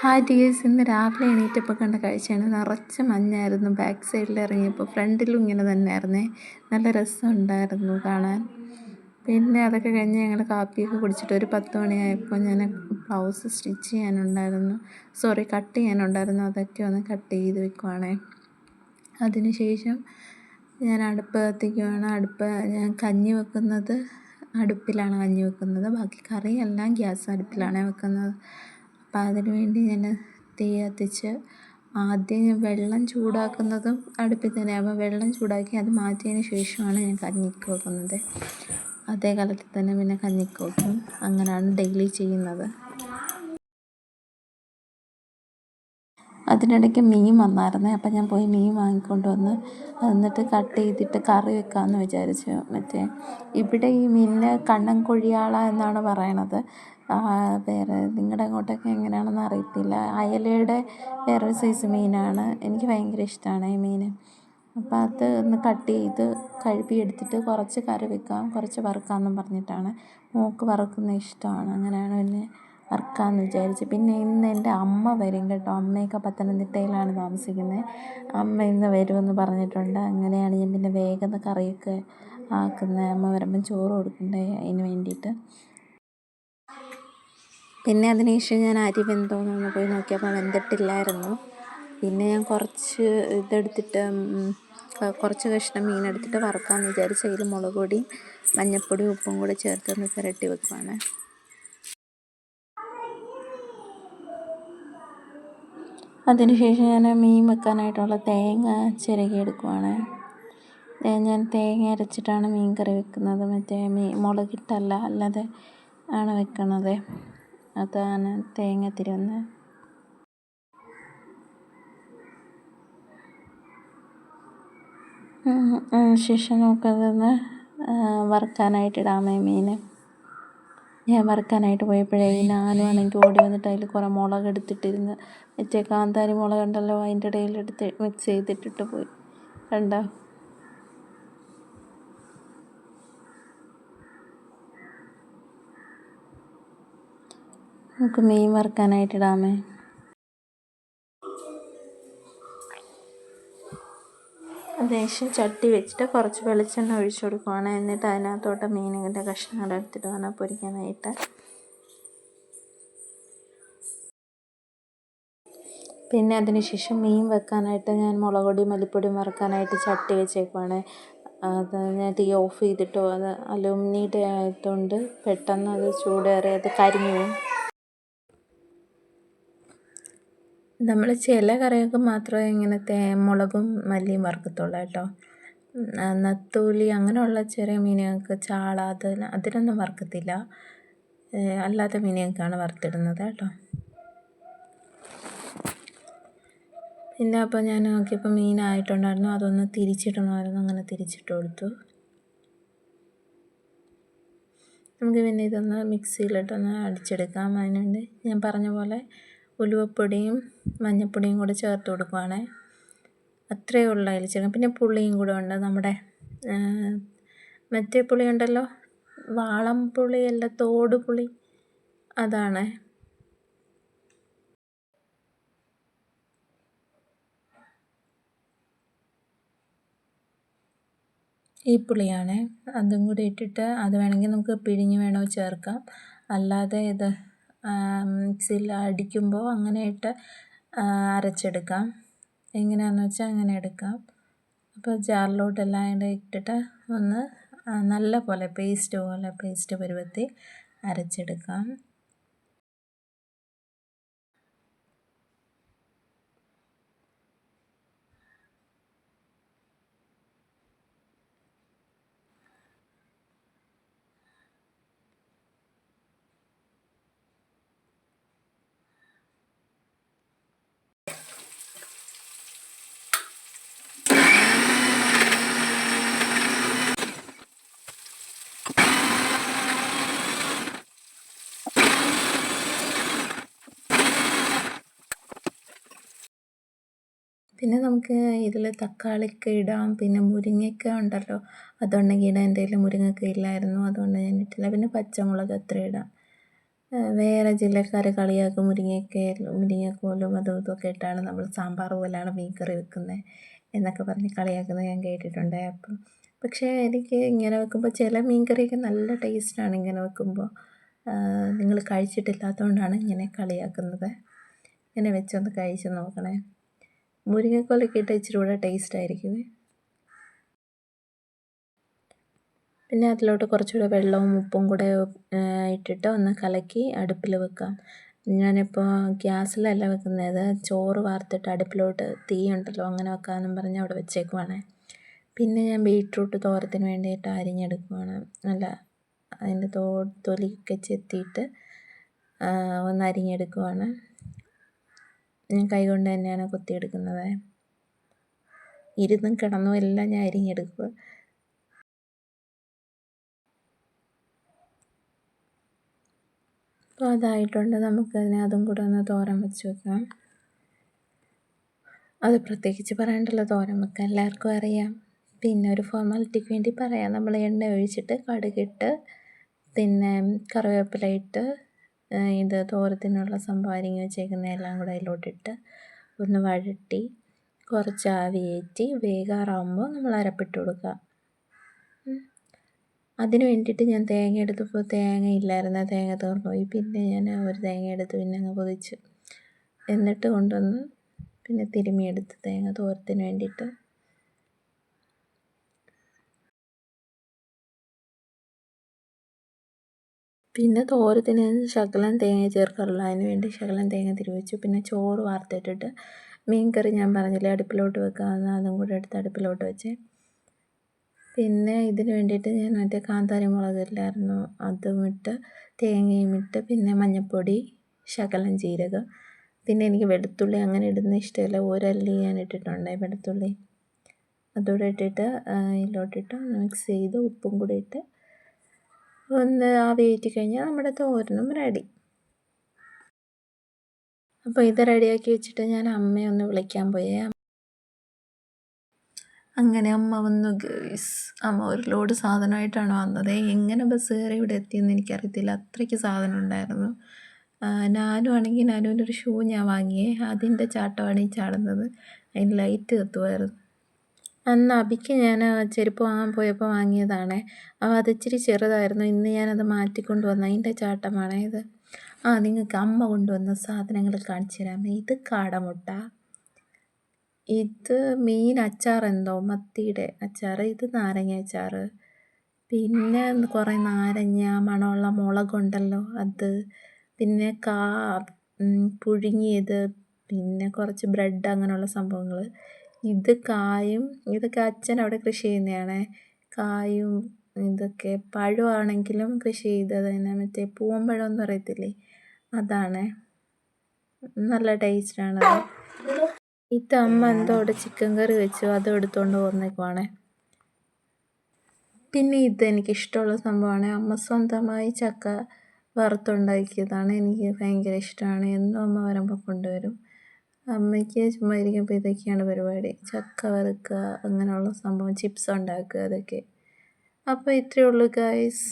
Hi dears ഇന്ന് രാവിലെ എണീറ്റപ്പോൾ കണ്ട കാഴ്ചയാണ്. നിറച്ച് മഞ്ഞായിരുന്നു. ബാക്ക് സൈഡിൽ ഇറങ്ങിയപ്പോൾ ഫ്രണ്ടിലും ഇങ്ങനെ തന്നെ തന്നെയായിരുന്നേ. നല്ല രസമുണ്ടായിരുന്നു കാണാൻ. പിന്നെ അതൊക്കെ കഴിഞ്ഞ് ഞങ്ങൾ കാപ്പിയൊക്കെ കുടിച്ചിട്ട് ഒരു പത്ത് മണിയായപ്പോൾ ഞാൻ ബ്ലൗസ് സ്റ്റിച്ച് ചെയ്യാനുണ്ടായിരുന്നു. സോറി കട്ട് ചെയ്യാനുണ്ടായിരുന്നു. അതൊക്കെ ഒന്ന് കട്ട് ചെയ്ത് വെക്കുവാണേ. അതിനുശേഷം ഞാൻ അടുപ്പ് കത്തിക്കുവാണ് അടുപ്പ് ഞാൻ കഞ്ഞി വെക്കുന്നത് അടുപ്പിലാണ് കഞ്ഞി വെക്കുന്നത്. ബാക്കി കറിയെല്ലാം ഗ്യാസ് അടുപ്പിലാണ് വെക്കുന്നത്. അപ്പം അതിന് വേണ്ടി ഞാൻ തീ കത്തിച്ച് ആദ്യം ഞാൻ വെള്ളം ചൂടാക്കുന്നതും അടുപ്പിൽ തന്നെ അപ്പം വെള്ളം ചൂടാക്കി അത് മാറ്റിയതിന് ശേഷമാണ് ഞാൻ കഞ്ഞിക്ക് വെക്കുന്നത്. അതേ കാലത്തിൽ തന്നെ പിന്നെ കഞ്ഞിക്ക് വെക്കും. അങ്ങനെയാണ് ഡെയിലി ചെയ്യുന്നത്. അതിനിടയ്ക്ക് മീൻ വന്നായിരുന്നേ. അപ്പം ഞാൻ പോയി മീൻ വാങ്ങിക്കൊണ്ട് വന്ന് എന്നിട്ട് കട്ട് ചെയ്തിട്ട് കറി വെക്കാമെന്ന് വിചാരിച്ചു. മറ്റേ ഇവിടെ ഈ മീനിന് കണ്ണൻ കൊഴിയാള എന്നാണ് പറയണത്. വേറെ നിങ്ങളുടെ അങ്ങോട്ടൊക്കെ എങ്ങനെയാണെന്ന് അറിയത്തില്ല. അയലയുടെ വേറൊരു സൈസ് മീനാണ്. എനിക്ക് ഭയങ്കര ഇഷ്ടമാണ് ഈ മീൻ. അപ്പോൾ അത് ഒന്ന് കട്ട് ചെയ്ത് കഴുകി എടുത്തിട്ട് കുറച്ച് കറി വെക്കാം കുറച്ച് വറുക്കാമെന്നും പറഞ്ഞിട്ടാണ്. മോൾക്ക് വറുക്കുന്ന ഇഷ്ടമാണ് അങ്ങനെയാണ് പിന്നെ വറുക്കാമെന്ന് വിചാരിച്ചു. പിന്നെ ഇന്ന് എന്റെ അമ്മ വരും കേട്ടോ. അമ്മയൊക്കെ പത്തനംതിട്ടയിലാണ് താമസിക്കുന്നത് അമ്മ ഇന്ന് വരുമെന്ന് പറഞ്ഞിട്ടുണ്ട്. അങ്ങനെയാണ് ഞാൻ പിന്നെ വേഗം കറിയൊക്കെ ആക്കുന്നത് അമ്മ വരുമ്പം ചോറ് കൊടുക്കണ്ടേ? അതിന് വേണ്ടിയിട്ട്. പിന്നെ അതിന് ശേഷം ഞാൻ അരി വെന്തോന്നൊന്ന് പോയി നോക്കിയപ്പോൾ വെന്തിട്ടില്ലായിരുന്നു. പിന്നെ ഞാൻ കുറച്ച് ഇതെടുത്തിട്ട് കുറച്ച് കഷ്ണം മീനെടുത്തിട്ട് വറുക്കാമെന്ന് വിചാരിച്ച് അതിൽ മുളക് പൊടിയും മഞ്ഞൾപ്പൊടിയും ഉപ്പും കൂടെ ചേർത്തൊന്ന് പുരട്ടി വെക്കുവാണ്. അതിനുശേഷം ഞാൻ മീൻ വെക്കാനായിട്ടുള്ള തേങ്ങ ചിരകിയെടുക്കുവാണ് ഞാൻ തേങ്ങ അരച്ചിട്ടാണ് മീൻ കറി വെക്കുന്നത്. മറ്റേ മീൻ മുളകിട്ടല്ല അല്ലാതെ ആണ് വെക്കണത്. അതാണ് തേങ്ങ തിരുവുന്നത് ശേഷം നമുക്കതൊന്ന് വറുക്കാനായിട്ട് ഇടാമേ മീൻ. ഞാൻ വറുക്കാനായിട്ട് പോയപ്പോഴേ നാനും ആണെങ്കിൽ ഓടി വന്നിട്ട് അതിൽ കുറേ മുളക് എടുത്തിട്ടിരുന്ന് മറ്റേ മുളക് ഉണ്ടല്ലോ അതിന്റെ ഇടയിലെടുത്ത് മിക്സ് ചെയ്തിട്ടിട്ട് പോയി. കണ്ടോ? നമുക്ക് മീൻ വറുക്കാനായിട്ട് ഇടാമേ? ദേശം ചട്ടി വെച്ചിട്ട് കുറച്ച് വെളിച്ചെണ്ണ ഒഴിച്ചു കൊടുക്കുവാണ്. എന്നിട്ട് അതിനകത്തോട്ട് മീനിന്റെ കഷ്ണങ്ങൾ എടുത്തിട്ട് വേണം പൊരിക്കാനായിട്ട്. പിന്നെ അതിനുശേഷം മീൻ വെക്കാനായിട്ട് ഞാൻ മുളക് മല്ലിപ്പൊടി മല്ലിപ്പൊടിയും വറുക്കാനായിട്ട് ചട്ടി വെച്ചേക്കുവാണ്. അത് ഞാൻ തീ ഓഫ് ചെയ്തിട്ടോ അത് അലുമിനിയുടെ ആയതുകൊണ്ട് പെട്ടെന്ന് അത് ചൂടേറി അത് കരിഞ്ഞു പോകും നമ്മൾ ചില കറികൾക്ക് മാത്രമേ ഇങ്ങനത്തെ മുളകും മല്ലിയും വറുക്കത്തുള്ളൂ കേട്ടോ. നത്തോലി അങ്ങനെയുള്ള ചെറിയ മീനുകൾക്ക് ചാള അത് അതിനൊന്നും വറുക്കത്തില്ല. അല്ലാത്ത മീനുകൾക്കാണ് വറുത്തിടുന്നത് കേട്ടോ. പിന്നെ അപ്പോൾ ഞാൻ നോക്കിയപ്പോൾ മീനായിട്ടുണ്ടായിരുന്നു അതൊന്ന് തിരിച്ചിടണമായിരുന്നു. അങ്ങനെ തിരിച്ചിട്ട് കൊടുത്തു. നമുക്ക് പിന്നെ ഇതൊന്ന് മിക്സിയിലിട്ടൊന്ന് അടിച്ചെടുക്കാം അതിനുവേണ്ടി. ഞാൻ പറഞ്ഞ പോലെ ഉലുവപ്പൊടിയും മഞ്ഞൾപ്പൊടിയും കൂടെ ചേർത്ത് കൊടുക്കുവാണേ. അത്രയേ ഉള്ളൂ അതിൽ ചേർക്കാം പിന്നെ പുളിയും കൂടെ ഉണ്ട് നമ്മുടെ മറ്റേ പുളി ഉണ്ടല്ലോ വാളം പുളിയല്ല തോട് പുളി അതാണ്. ഈ പുളിയാണ്. അതും കൂടി ഇട്ടിട്ട് അത് വേണമെങ്കിൽ നമുക്ക് പിഴിഞ്ഞ് വേണോ ചേർക്കാം. അല്ലാതെ ഇത് മിക്സിയിൽ അടിക്കുമ്പോൾ അങ്ങനെ ഇട്ട് അരച്ചെടുക്കാം. എങ്ങനെയാണെന്ന് വെച്ചാൽ അങ്ങനെ എടുക്കാം. അപ്പോൾ ജാറിലോട്ടെല്ലാം കൂടെ ഇട്ടിട്ട് ഒന്ന് നല്ല പോലെ പേസ്റ്റ് പോലെ പേസ്റ്റ് പരുവത്തിൽ അരച്ചെടുക്കാം. പിന്നെ നമുക്ക് ഇതിൽ തക്കാളിക്ക ഇടാം. പിന്നെ മുരിങ്ങയ്ക്ക ഉണ്ടല്ലോ അതുണ്ടെങ്കിൽ ഇടാം കയ്യിൽ മുരിങ്ങക്ക ഇല്ലായിരുന്നു അതുകൊണ്ട് ഞാൻ ഇട്ടില്ല. പിന്നെ പച്ചമുളക് അത്ര ഇടാം. വേറെ ജില്ലക്കാർ കളിയാക്കും മുരിങ്ങയ്ക്ക മുരിങ്ങക്കോലും അതും ഇതൊക്കെ ഇട്ടാണ് നമ്മൾ സാമ്പാർ പോലെയാണ് മീൻ കറി വെക്കുന്നത് എന്നൊക്കെ പറഞ്ഞ് കളിയാക്കുന്നത് ഞാൻ കേട്ടിട്ടുണ്ട് അപ്പം. പക്ഷേ എനിക്ക് ഇങ്ങനെ വെക്കുമ്പോൾ ചില മീൻകറിയൊക്കെ നല്ല ടേസ്റ്റാണ് ഇങ്ങനെ വെക്കുമ്പോൾ. നിങ്ങൾ കഴിച്ചിട്ടില്ലാത്തതുകൊണ്ടാണ് ഇങ്ങനെ കളിയാക്കുന്നത്. ഇങ്ങനെ വെച്ചൊന്ന് കഴിച്ച് നോക്കണേ. മുരിങ്ങക്കോലൊക്കെ ഇട്ട് ഇച്ചിരി കൂടെ ടേസ്റ്റ് ആയിരിക്കും പിന്നെ അതിലോട്ട് കുറച്ചുകൂടെ വെള്ളവും ഉപ്പും കൂടെ ഇട്ടിട്ട് ഒന്ന് കലക്കി അടുപ്പിൽ വെക്കാം. ഞാനിപ്പോൾ ഗ്യാസിലല്ല വെക്കുന്നത് ചോറ് വാർത്തിട്ട് അടുപ്പിലോട്ട് തീ ഉണ്ടല്ലോ അങ്ങനെ വെക്കാമെന്നും പറഞ്ഞ് അവിടെ വെച്ചേക്കുവാണ്. പിന്നെ ഞാൻ ബീട്രൂട്ട് തോരത്തിന് വേണ്ടിയിട്ട് അരിഞ്ഞെടുക്കുവാണ്. അല്ല അതിന്റെ തോ തൊലിയൊക്കെ ചെത്തിയിട്ട് ഒന്ന് അരിഞ്ഞെടുക്കുവാണ്. ഞാൻ കൈകൊണ്ട് തന്നെയാണ് കൊത്തിയെടുക്കുന്നത്. ഇരുന്നും കിടന്നും എല്ലാം ഞാൻ അരിഞ്ഞെടുക്കുക. അപ്പോൾ അതായിട്ടുണ്ട്. നമുക്കതിനെ അതും കൂടെ ഒന്ന് തോരൻ വെച്ച് വെക്കാം. അത് പ്രത്യേകിച്ച് പറയാനുള്ള തോരൻ വെക്കാൻ എല്ലാവർക്കും അറിയാം. പിന്നെ ഒരു ഫോർമാലിറ്റിക്ക് വേണ്ടി പറയാം. നമ്മൾ എണ്ണ ഒഴിച്ചിട്ട് കടുകിട്ട് പിന്നെ കറിവേപ്പില ഇട്ട് ഇത് തോരത്തിനുള്ള സംഭവം അരിഞ്ഞ് വെച്ചേക്കുന്ന എല്ലാം കൂടെ അതിലോട്ടിട്ട് ഒന്ന് വഴട്ടി കുറച്ച് ആവി കയറ്റി നമ്മൾ അരപ്പിട്ട് കൊടുക്കുക. അതിന് വേണ്ടിയിട്ട് ഞാൻ തേങ്ങ എടുത്തപ്പോൾ തേങ്ങ ഇല്ലായിരുന്നു തേങ്ങ തീർന്നു പോയി പിന്നെ ഞാൻ ഒരു തേങ്ങ എടുത്ത് പിന്നെ അങ്ങ് പൊതിച്ച്. എന്നിട്ട് കൊണ്ടുവന്ന് പിന്നെ തിരുമ്മിയെടുത്ത് തേങ്ങ തോരത്തിന് വേണ്ടിയിട്ട് പിന്നെ തോരത്തിന് ശകലം തേങ്ങ ചേർക്കാറുള്ളൂ. അതിന് വേണ്ടി ശകലം തേങ്ങ തിരുവച്ചു. പിന്നെ ചോറ് വാർത്തിട്ടിട്ട് മീൻ കറി ഞാൻ പറഞ്ഞില്ലേ അടുപ്പിലോട്ട് വെക്കാമെന്ന് അതും കൂടെ എടുത്ത് അടുപ്പിലോട്ട് വെച്ച്. പിന്നെ ഇതിന് വേണ്ടിയിട്ട് ഞാൻ മറ്റേ കാന്താരി മുളകില്ലായിരുന്നു അതും ഇട്ട് തേങ്ങയും ഇട്ട് പിന്നെ മഞ്ഞൾപ്പൊടി ശകലം ജീരകം. പിന്നെ എനിക്ക് വെളുത്തുള്ളി അങ്ങനെ ഇടുന്ന ഇഷ്ടമല്ല. ഒരല്ലി ഞാൻ ഇട്ടിട്ടുണ്ട് വെളുത്തുള്ളി. അതുകൂടെ ഇട്ടിട്ട് ഇതിലോട്ടിട്ട് മിക്സ് ചെയ്ത് ഉപ്പും കൂടി ഇട്ട് ഒന്ന് ആവി കയറ്റി കഴിഞ്ഞാൽ നമ്മുടെ തോരനും റെഡി അപ്പോൾ ഇത് റെഡിയാക്കി വെച്ചിട്ട് ഞാൻ അമ്മയെ ഒന്ന് വിളിക്കാൻ പോയേ. അങ്ങനെ അമ്മ വന്നു ഗേഴ്സ് അമ്മ ഒരു ലോഡ് സാധനമായിട്ടാണ് വന്നത്. എങ്ങനെ ബസ് കയറി ഇവിടെ എത്തിയെന്ന് എനിക്കറിയത്തില്ല. അത്രയ്ക്ക് സാധനം ഉണ്ടായിരുന്നു. നാനും ആണെങ്കിൽ നാനുവിന്റെ ഒരു ഷൂ ഞാൻ വാങ്ങിയേ. അതിന്റെ ചാട്ടമാണ് ഈ ചാടുന്നത്. അതിന് ലൈറ്റ് കത്തുമായിരുന്നു. അന്ന് അബിക്ക് ഞാൻ ചെരുപ്പ് വാങ്ങാൻ പോയപ്പോൾ വാങ്ങിയതാണേ. അപ്പോൾ അത് ഇച്ചിരി ചെറുതായിരുന്നു. ഇന്ന് ഞാനത് മാറ്റിക്കൊണ്ട് വന്നു അതിന്റെ ചാട്ടമാണേ ഇത്. ആ നിങ്ങൾക്ക് അമ്മ കൊണ്ടുവന്ന സാധനങ്ങൾ കാണിച്ചു തരാമേ. ഇത് കാടമുട്ട. ഇത് മീൻ അച്ചാർ എന്തോ? മത്തിയുടെ അച്ചാർ ഇത് നാരങ്ങ അച്ചാർ പിന്നെ കുറേ നാരങ്ങ മണമുള്ള മുളകുണ്ടല്ലോ അത്. പിന്നെ കാ പുഴുങ്ങിയത്. പിന്നെ കുറച്ച് ബ്രെഡ് അങ്ങനെയുള്ള സംഭവങ്ങൾ ഇത് കായും ഇതൊക്കെ അച്ഛൻ അവിടെ കൃഷി ചെയ്യുന്നതാണ് കായും ഇതൊക്കെ പഴമാണെങ്കിലും കൃഷി ചെയ്തത് തന്നെ മറ്റേ പൂവമ്പഴം എന്ന് പറയത്തില്ലേ? അതാണ്. നല്ല ടേസ്റ്റാണ് ഇത് അമ്മ എന്തോ അവിടെ ചിക്കൻ കറി വെച്ചു അതും എടുത്തുകൊണ്ട് പോകുന്നേക്കുവാണ് പിന്നെ ഇത് എനിക്ക് ഇഷ്ടമുള്ള സംഭവമാണ്. അമ്മ സ്വന്തമായി ചക്ക വറുത്തുണ്ടാക്കിയതാണ്. എനിക്ക് ഭയങ്കര ഇഷ്ടമാണ്. എന്നും അമ്മ വരുമ്പോൾ കൊണ്ടുവരും. അമ്മയ്ക്ക് ചുമ്മാ ഇരിക്കുമ്പോൾ ഇതൊക്കെയാണ് പരിപാടി. ചക്ക വറുക്കുക അങ്ങനെയുള്ള സംഭവം ചിപ്സ് ഉണ്ടാക്കുക അതൊക്കെ. അപ്പോൾ ഇത്രയേ ഉള്ളൂ ഗൈസ്